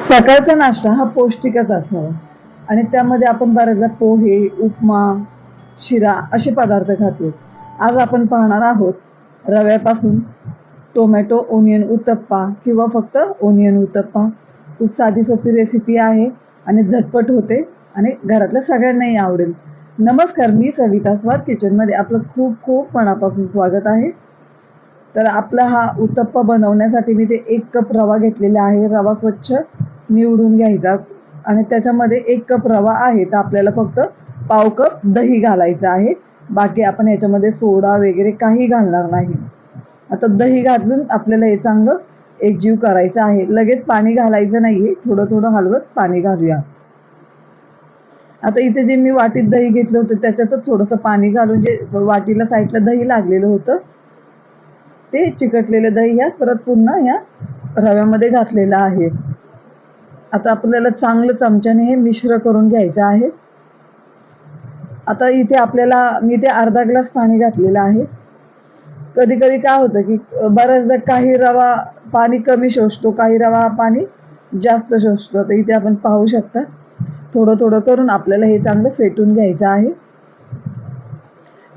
सकाळचा नाश्ता हा पौष्टिकच असावा. आणि त्यामध्ये आपण बऱ्याचदा पोहे उपमा शिरा असे पदार्थ खातो. आज आपण पाहणार आहोत रव्यापासून टोमॅटो ओनियन उत्तप्पा किंवा फक्त ओनियन उत्तप्पा. खूप साधी सोपी रेसिपी आहे आणि झटपट होते आणि घरातल्या सगळ्यांनाही आवडेल. नमस्कार मी सविता स्वाद किचनमध्ये आपलं खूप खूप मनापासून स्वागत आहे. तर आपला हा उत्तप्पा बनवण्यासाठी मी ते एक कप रवा घेतलेला आहे. रवा स्वच्छ निवडून घ्यायचा आणि त्याच्यामध्ये एक कप रवा आहे. तर आपल्याला फक्त पाव कप दही घालायचं आहे. बाकी आपण याच्यामध्ये सोडा वगैरे काही घालणार नाही. आता दही घालून आपल्याला हे चांगलं एकजीव करायचं आहे. लगेच पाणी घालायचं नाही आहे थोडं थोडं हलवत पाणी घालूया. आता इथे जे मी वाटीत दही घेतलं होतं त्याच्यातच थोडंसं पाणी घालून जे वाटीला साईडला दही लागलेलं होतं ते चिकटलेलं दही ह्या परत पुन्हा ह्या रव्यामध्ये घातलेलं आहे. आता आपल्याला चांगलं चमच्याने हे मिश्र करून घ्यायचं आहे. आता इथे आपल्याला मी ते अर्धा ग्लास पाणी घातलेलं आहे. कधी कधी काय होतं की बऱ्याचदा काही रवा पाणी कमी शोषतो काही रवा पाणी जास्त शोषतो. तर इथे आपण पाहू शकता थोडं थोडं करून आपल्याला हे चांगलं फेटून घ्यायचं आहे.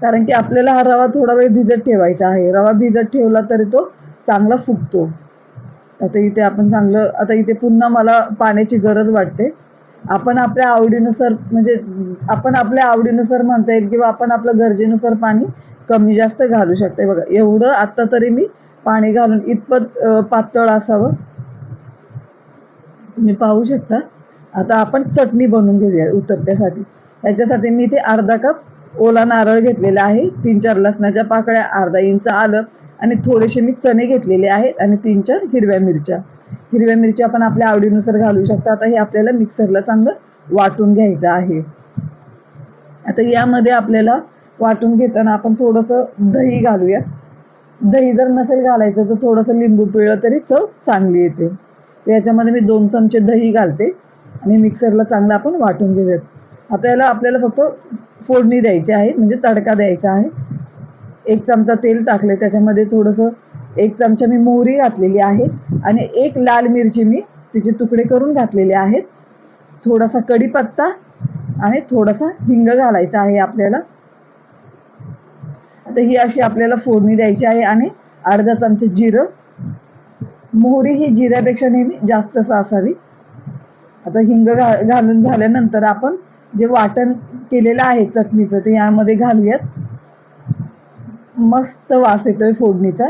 कारण की आपल्याला हा रवा थोडा वेळ भिजत ठेवायचा आहे. रवा भिजत ठेवला तरी तो चांगला फुगतो. आता इथे आपण चांगलं आता इथे पुन्हा मला पाण्याची गरज वाटते. आपण आपल्या आवडीनुसार म्हणजे आपण आपल्या आवडीनुसार म्हणता येईल किंवा आपण आपल्या गरजेनुसार पाणी कमी जास्त घालू शकते बघा एवढं आत्ता तरी मी पाणी घालून इतपत पातळ असावं. तुम्ही पाहू शकता. आता आपण चटणी बनवून घेऊया उतरत्यासाठी. याच्यासाठी मी इथे अर्धा कप ओला नारळ घेतलेला आहे. तीन चार लसणाच्या पाकळ्या अर्धा इंच आलं आणि थोडेसे मी चणे घेतलेले आहेत आणि तीन चार हिरव्या मिरच्या. हिरव्या मिरच्या आपण आपल्या आवडीनुसार घालू शकता. आता हे आपल्याला मिक्सरला चांगलं वाटून घ्यायचं आहे. आता यामध्ये आपल्याला वाटून घेताना आपण थोडंसं दही घालूयात. दही जर नसेल घालायचं तर थोडंसं लिंबू पिळलं तरी चव चांगली येते. याच्यामध्ये मी दोन चमचे दही घालते आणि मिक्सरला चांगलं आपण वाटून घेऊयात. आता याला आपल्याला फक्त फोडणी द्यायची आहे म्हणजे तडका द्यायचा आहे. एक चमचा तेल टाकले त्याच्यामध्ये थोडंसं एक चमचा मी मोहरी घातलेली आहे आणि एक लाल मिरची मी तिचे तुकडे करून घातलेले आहेत. थोडासा कढीपत्ता आणि थोडासा हिंग घालायचा आहे आपल्याला. आता ही अशी आपल्याला फोडणी द्यायची आहे आणि अर्धा चमचा जिरं. मोहरी ही जिऱ्यापेक्षा नेहमी जास्तच असावी आता हिंग घा घालून झाल्यानंतर आपण जे वाटण केलेलं आहे चटणीचं ते यामध्ये घालूयात. मस्त वास येतोय फोडणीचा.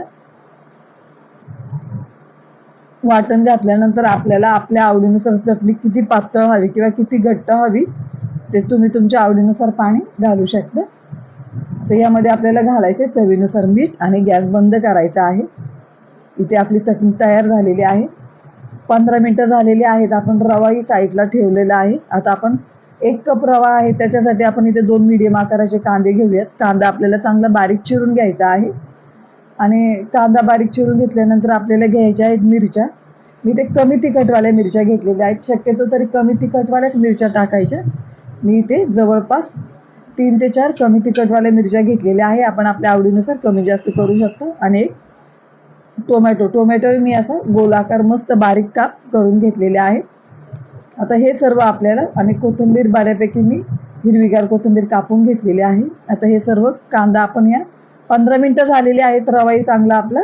वाटण घातल्यानंतर आपल्याला आपल्या आवडीनुसार चटणी किती पातळ हवी किंवा किती घट्ट हवी ते तुम्ही तुमच्या आवडीनुसार पाणी घालू शकता. तर यामध्ये आपल्याला घालायचे चवीनुसार मीठ आणि गॅस बंद करायचा आहे. इथे आपली चटणी तयार झालेली आहे. पंधरा मिनटं झालेली आहेत आपण रवाही साईडला ठेवलेला आहे. आता आपण एक कप रवा आहे त्याच्यासाठी आपण इथे दोन मीडियम आकाराचे कांदे घेऊयात. कांदा आपल्याला चांगला बारीक चिरून घ्यायचा आहे. आणि कांदा बारीक चिरून घेतल्यानंतर आपल्याला घ्यायच्या आहेत मिरच्या. मी ते कमी तिखटवाल्या मिरच्या घेतलेल्या आहेत. शक्यतो तरी कमी तिखटवाल्याच मिरच्या टाकायच्या. मी इथे जवळपास तीन ते चार कमी तिखटवाल्या मिरच्या घेतलेल्या आहे. आपण आपल्या आवडीनुसार कमी जास्त करू शकतो. आणि एक टोमॅटो. टोमॅटो मी असा गोलाकार मस्त बारीक काप करून घेतलेले आहेत. आता हे सर्व आपल्याला आणि कोथिंबीर बऱ्यापैकी मी हिरवीगार कोथिंबीर कापून घेतलेली आहे. आता हे सर्व कांदा आपण या पंधरा मिनटं झालेली आहेत रवाही चांगला आपला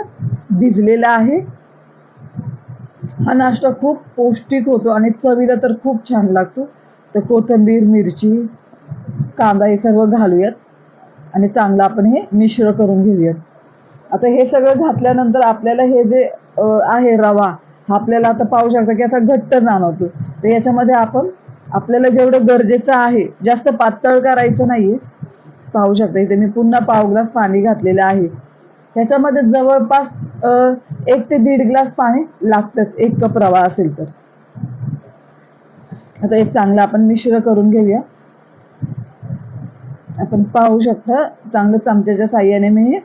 भिजलेला आहे. हा नाश्ता खूप पौष्टिक होतो आणि चवीला तर खूप छान लागतो. तर कोथिंबीर मिरची कांदा हे सर्व घालूयात आणि चांगलं आपण हे मिश्र करून घेऊयात. आता हे सगळं घातल्यानंतर आपल्याला हे जे आहे रवा हा आपल्याला आता पाहू शकता की असा घट्ट जाणवतो. तर याच्यामध्ये आपण आपल्याला जेवढं गरजेचं आहे जास्त पातळ करायचं नाहीये. पाहू शकता इथे मी पुन्हा पाव ग्लास पाणी घातलेलं आहे. ह्याच्यामध्ये जवळपास एक ते दीड ग्लास पाणी लागतंच एक कप रवा असेल तर. आता एक चांगलं आपण मिश्र करून घेऊया. आपण पाहू शकता चांगलं चमच्याच्या साह्याने मी हे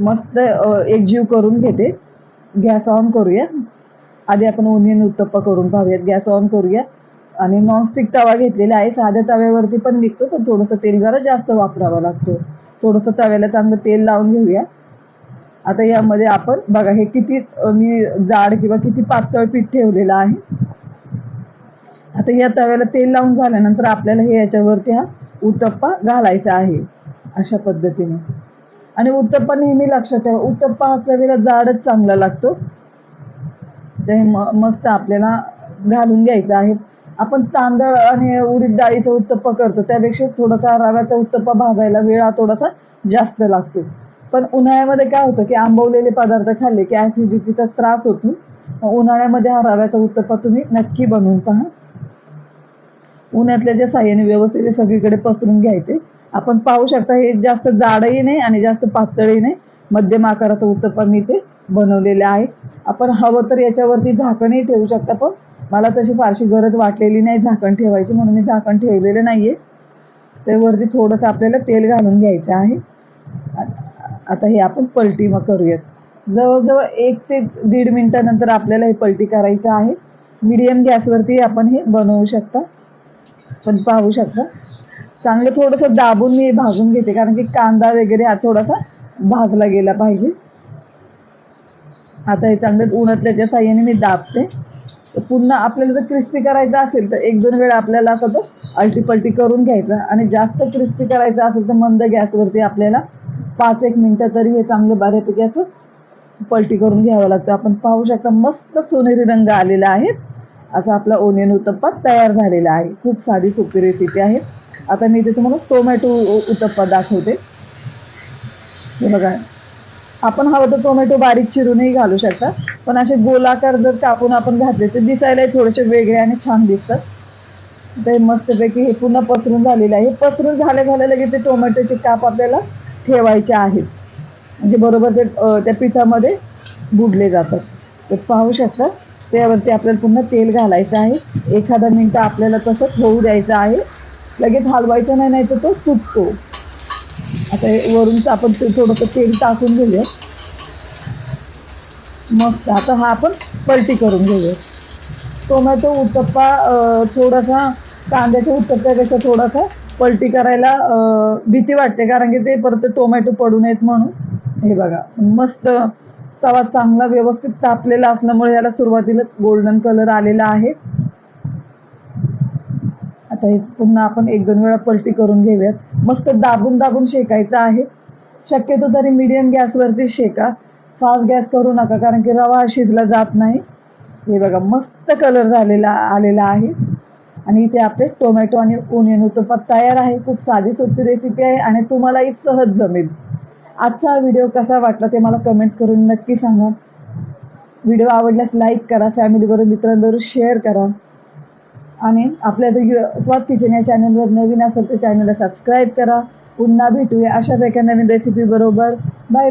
मस्त एकजीव करून घेते. गॅस ऑन करूया. आधी आपण ओनियन उत्तप्पा करून पाहूयात. गॅस ऑन करूया. आणि नॉनस्टिक तवा घेतलेला आहे. साध्या तव्यावरती पण निघतो पण थोडंसं तेल जरा जास्त वापरावं लागतं. थोडंसं तव्याला चांगलं तेल लावून घेऊया. आता यामध्ये आपण बघा हे किती मी जाड किंवा किती पातळ पीठ ठेवलेलं आहे. आता या तव्याला तेल लावून झाल्यानंतर आपल्याला हे याच्यावरती हा उत्तप्पा घालायचा आहे अशा पद्धतीने. आणि उत्तप्पा नेहमी लक्षात ठेवा. उत्तप्पा हा चवीला जाडच चांगला लागतो. ते म मस्त आपल्याला घालून घ्यायचं आहे. आपण तांदळ आणि उडीद डाळीचा उत्तप्पा करतो. त्यापेक्षा थोडासा रव्याचा उत्तप्पा भाजायला वेळ थोडासा जास्त लागतो. पण उन्हाळ्यामध्ये काय होतं की आंबवलेले पदार्थ खाल्ले की ॲसिडिटीचा त्रास होतो. उन्हाळ्यामध्ये हा रव्याचा उत्तप्पा तुम्ही नक्की बनवून पहा. उन्हातल्याच्या साह्याने व्यवस्थित सगळीकडे पसरून घ्यायचे. आपण पाहू शकता हे जास्त जाडही नाही आणि जास्त पातळही नाही. मध्यम आकाराचं उत्तप्पा मी ते बनवलेलं आहे. आपण हवं तर याच्यावरती झाकणही ठेवू शकता पण मला तशी फारशी गरज वाटलेली नाही झाकण ठेवायची म्हणून मी झाकण ठेवलेलं नाही आहे त्यावरती थोडंसं आपल्याला तेल घालून घ्यायचं आहे. आता हे आपण पलटी मग करूयात. जवळजवळ एक ते दीड मिनटानंतर आपल्याला हे पलटी करायचं आहे. मिडियम गॅसवरती आपण हे बनवू शकता. पण पाहू शकता. चांगलं थोडंसं दाबून मी भाजून घेते कारण की कांदा वगैरे हा थोडासा भाजला गेला पाहिजे. आता हे चांगलं उन्हातल्याच्या साह्याने मी दाबते. तर पुन्हा आपल्याला जर क्रिस्पी करायचं असेल तर एक दोन वेळा आपल्याला असं तो अल्टीपल्टी करून घ्यायचा. आणि जास्त क्रिस्पी करायचं असेल तर मंद गॅसवरती आपल्याला पाच एक मिनटं तरी हे चांगलं बऱ्यापैकी असं पलटी करून घ्यावं लागतं. आपण पाहू शकता मस्त सोनेरी रंग आलेला आहे. असा आपला ओनियन उत्तप्पा तयार झालेला आहे. खूप साधी सोपी रेसिपी आहे. आता मी इथे तुम्हाला टोमॅटो उत्तप्पा दाखवते. हे बघा. आपण हवं तर टोमॅटो बारीक चिरूनही घालू शकता. पण असे गोलाकार जर कापून आपण घातले तर दिसायलाही थोडेसे वेगळे आणि छान दिसतात. ते मस्तपैकी हे पुन्हा पसरून झालेलं आहे. हे पसरून झाल्या झाल्या लगेच ते टोमॅटोचे काप आपल्याला ठेवायचे आहेत. म्हणजे बरोबर ते त्या पिठामध्ये बुडले जातात. तर पाहू शकता त्यावरती आपल्याला पुन्हा तेल घालायचं आहे. एखादा मिनटं आपल्याला तसंच होऊ द्यायचं आहे. लगेच हलवायचं नाही नाही तर तो तुटतो. आता हे वरून आपण ते थोडंसं तेल टाकून घेऊया. मस्त. आता हा आपण पलटी करून घेऊया. टोमॅटो उत्तप्पा थोडासा कांद्याच्या उत्तप्प्यापेक्षा थोडासा पलटी करायला भीती वाटते. कारण की ते परत टोमॅटो पडू नयेत म्हणून. हे बघा. मस्त. तवा चांगला व्यवस्थित तापलेला असल्यामुळे याला सुरुवातीला गोल्डन कलर आलेला आहे. आता हे पुन्हा आपण एक दोन वेळा पलटी करून घेऊयात. मस्त दाबून दाबून शेकायचं आहे. शक्यतो तरी मीडियम गॅसवरती शेका. फास्ट गॅस करू नका कारण की रवा शिजला जात नाही. हे बघा मस्त कलर झालेला आलेला आहे. आणि इथे आपले टोमॅटो आणि ओनियन उत्तप्पा तयार आहे. खूप साधी सोपी रेसिपी आहे आणि तुम्हालाही सहज जमेल. आजचा व्हिडिओ कसा वाटला ते मला कमेंट्स करून नक्की सांगा. व्हिडिओ आवडल्यास लाईक करा फॅमिलीबरोबर मित्रांबरोबर शेअर करा. आणि आपल्या जर यु- स्वाद किचन या चॅनलवर नवीन असेल तर चॅनलला सबस्क्राईब करा. पुन्हा भेटूया अशाच एका नवीन रेसिपी बरोबर. Bye bye